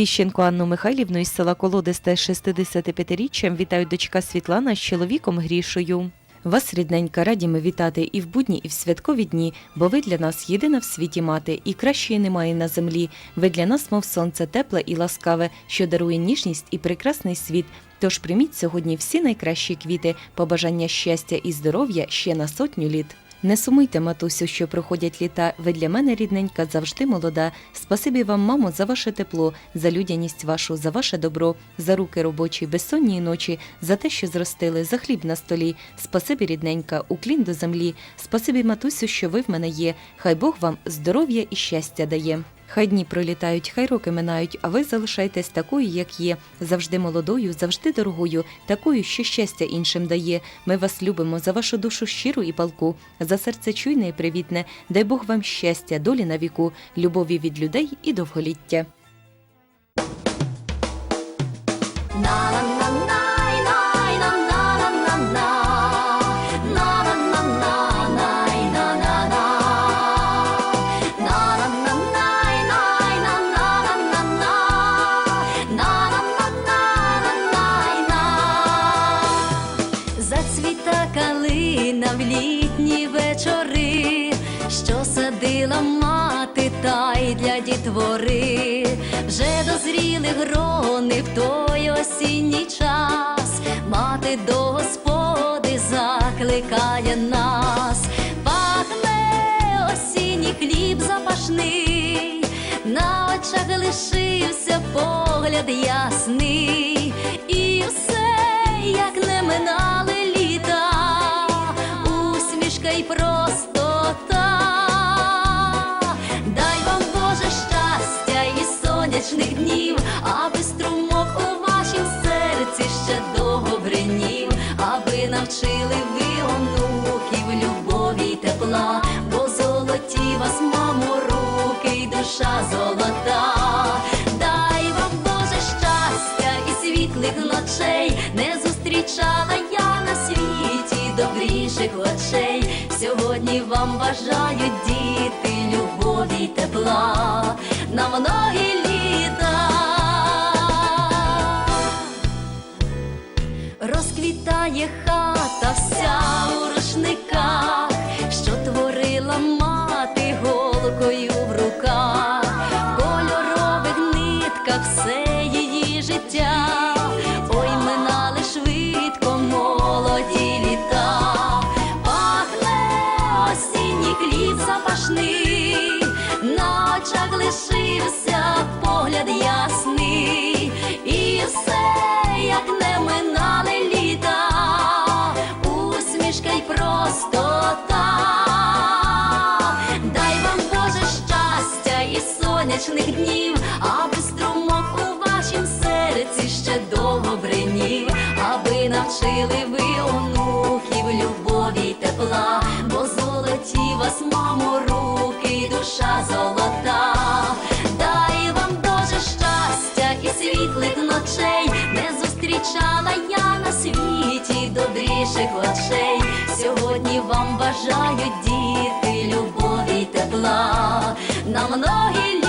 Фіщенко Анну Михайлівну із села Колодисте з 65-річчям вітають дочка Світлана з чоловіком Грішою. Вас, рідненька, раді ми вітати і в будні, і в святкові дні, бо ви для нас єдина в світі мати, і кращої немає на землі. Ви для нас, мов сонце, тепле і ласкаве, що дарує ніжність і прекрасний світ. Тож прийміть сьогодні всі найкращі квіти, побажання щастя і здоров'я ще на сотню літ. Не сумуйте, матусю, що проходять літа. Ви для мене, рідненька, завжди молода. Спасибі вам, мамо, за ваше тепло, за людяність вашу, за ваше добро, за руки робочі, безсонні ночі, за те, що зростили, за хліб на столі. Спасибі, рідненька, уклін до землі. Спасибі, матусю, що ви в мене є. Хай Бог вам здоров'я і щастя дає. Хай дні пролітають, хай роки минають, а ви залишайтесь такою, як є, завжди молодою, завжди дорогою, такою, що щастя іншим дає. Ми вас любимо за вашу душу щиру і палку, за серце чуйне і привітне. Дай Бог вам щастя, долі на віку, любові від людей і довголіття. Калина в літні вечори, що садила мати та й для дітвори, вже дозріли грони в той осінній час, мати до господи закликає нас, пахне осінній хліб запашний, на очах лишився погляд ясний, простота. Дай вам Боже щастя і сонячних днів, аби струмок у вашім серці ще довго аби навчили ви онуків любові й тепла, бо золоті вас, мамо, руки й душа золота. Не зустрічала я на світі добріших очей. Сьогодні вам бажають діти любові й тепла на многі літа. Розквітає хата вся у рушниках, що творила мати голкою в руках, лишився погляд ясний, і все, як не минали літа, усмішка й простота. Добріших очей. Сьогодні вам бажають діти любові й тепла на многі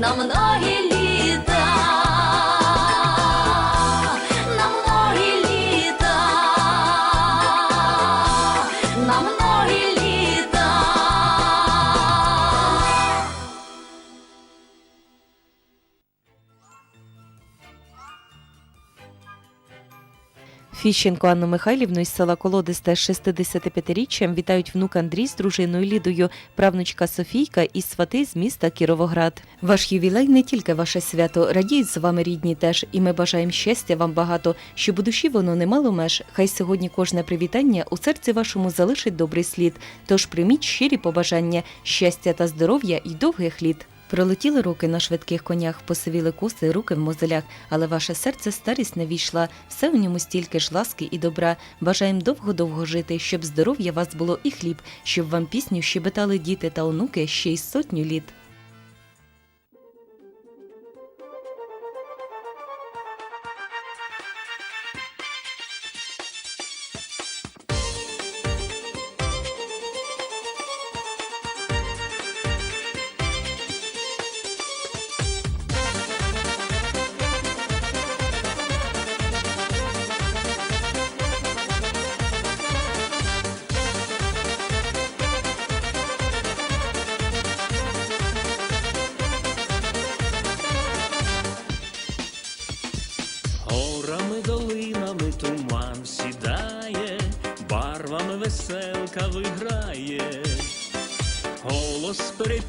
тепла на многі літа. Фіщенко Анну Михайлівну із села Колодисте з 65-річчям вітають внук Андрій з дружиною Лідою, правнучка Софійка і свати з міста Кіровоград. Ваш ювілей не тільки ваше свято, радіють з вами рідні теж, і ми бажаємо щастя вам багато, щоб у душі воно не мало меж. Хай сьогодні кожне привітання у серці вашому залишить добрий слід. Тож прийміть щирі побажання, щастя та здоров'я і довгих літ. Пролетіли роки на швидких конях, посивіли коси, руки в мозолях, але ваше серце старість не війшла. Все у ньому стільки ж ласки і добра. Бажаєм довго-довго жити, щоб здоров'я вас було і хліб, щоб вам пісню щебетали діти та онуки ще й сотню літ.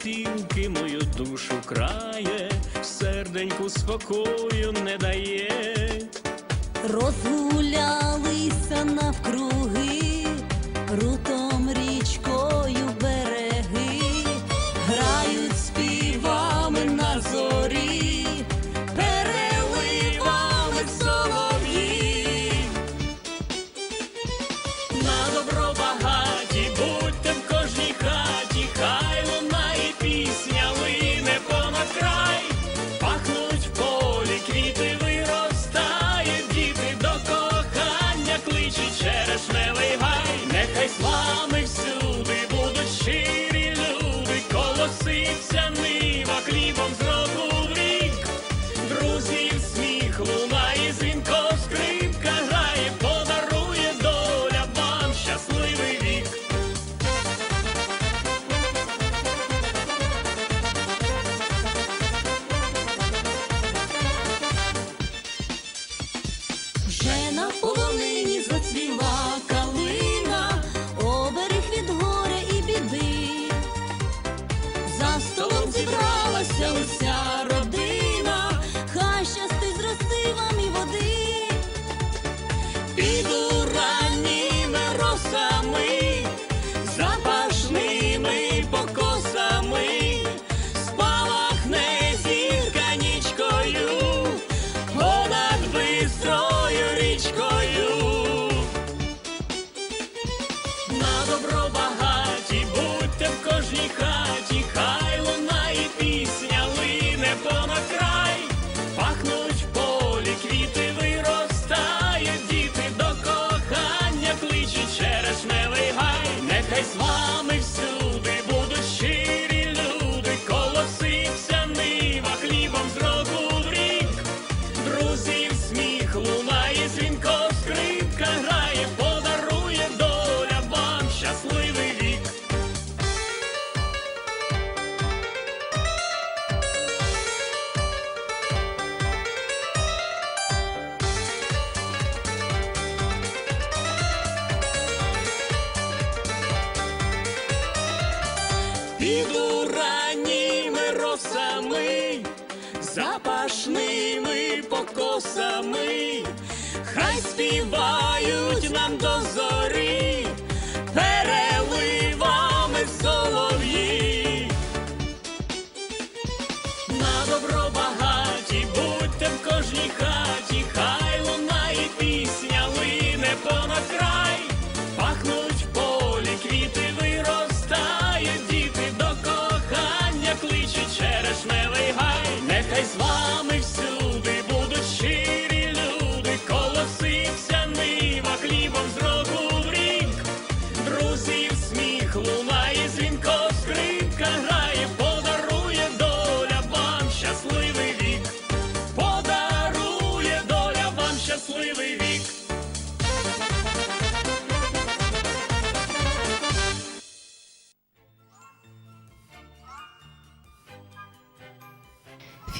Перепілки мою душу крає, серденьку спокою не дає. Розгулялися Polską zrodu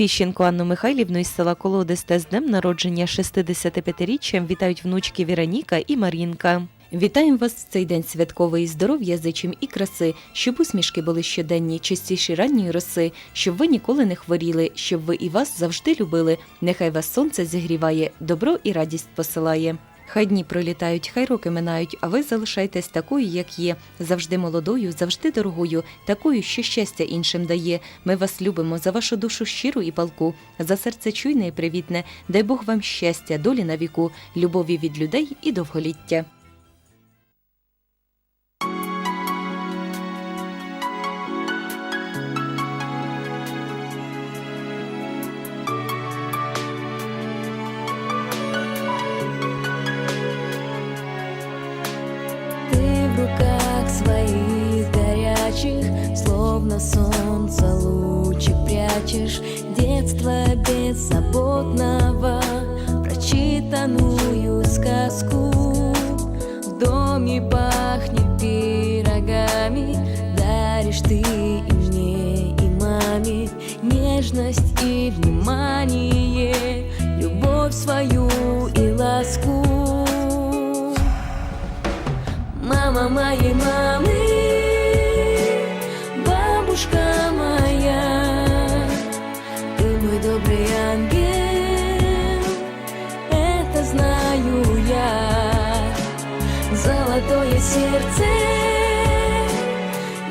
Фіщенко Анну Михайлівну із села Колодисте з днем народження 65-річчям вітають внучки Віроніка і Марінка. Вітаємо вас в цей день святковий здоров'я, зичим і краси, щоб усмішки були щоденні, чистіші ранньої роси, щоб ви ніколи не хворіли, щоб ви і вас завжди любили. Нехай вас сонце зігріває, добро і радість посилає. Хай дні пролітають, хай роки минають, а ви залишайтесь такою, як є, завжди молодою, завжди дорогою, такою, що щастя іншим дає. Ми вас любимо за вашу душу щиру і палку, за серце чуйне і привітне. Дай Бог вам щастя, долі на віку, любові від людей і довголіття. Словно солнце лучик прячешь. Детство беззаботного, прочитанную сказку. В доме пахнет пирогами, даришь ты и мне, и маме. Нежность и внимание, любовь свою и ласку. Мама моей мамы, ангел, это знаю я. Золотое сердце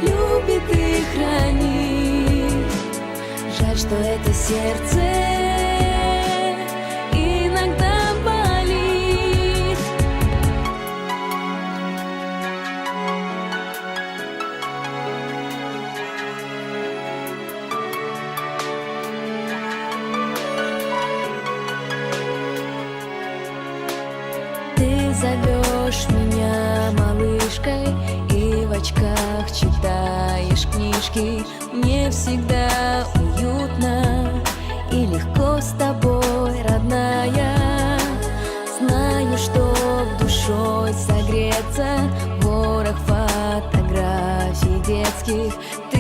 любит и хранит. Жаль, что это сердце зовешь меня малышкой И в очках читаешь книжки. Мне всегда уютно И легко с тобой, родная. Знаю, что душой согреться Ворох фотографий детских. Ты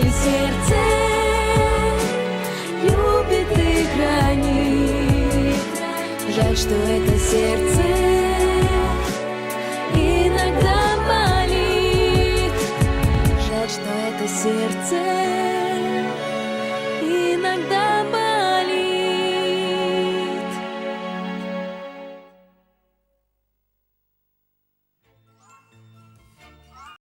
Золотое сердце любит и хранит. Жаль, что это сердце иногда болит. Жаль, что это сердце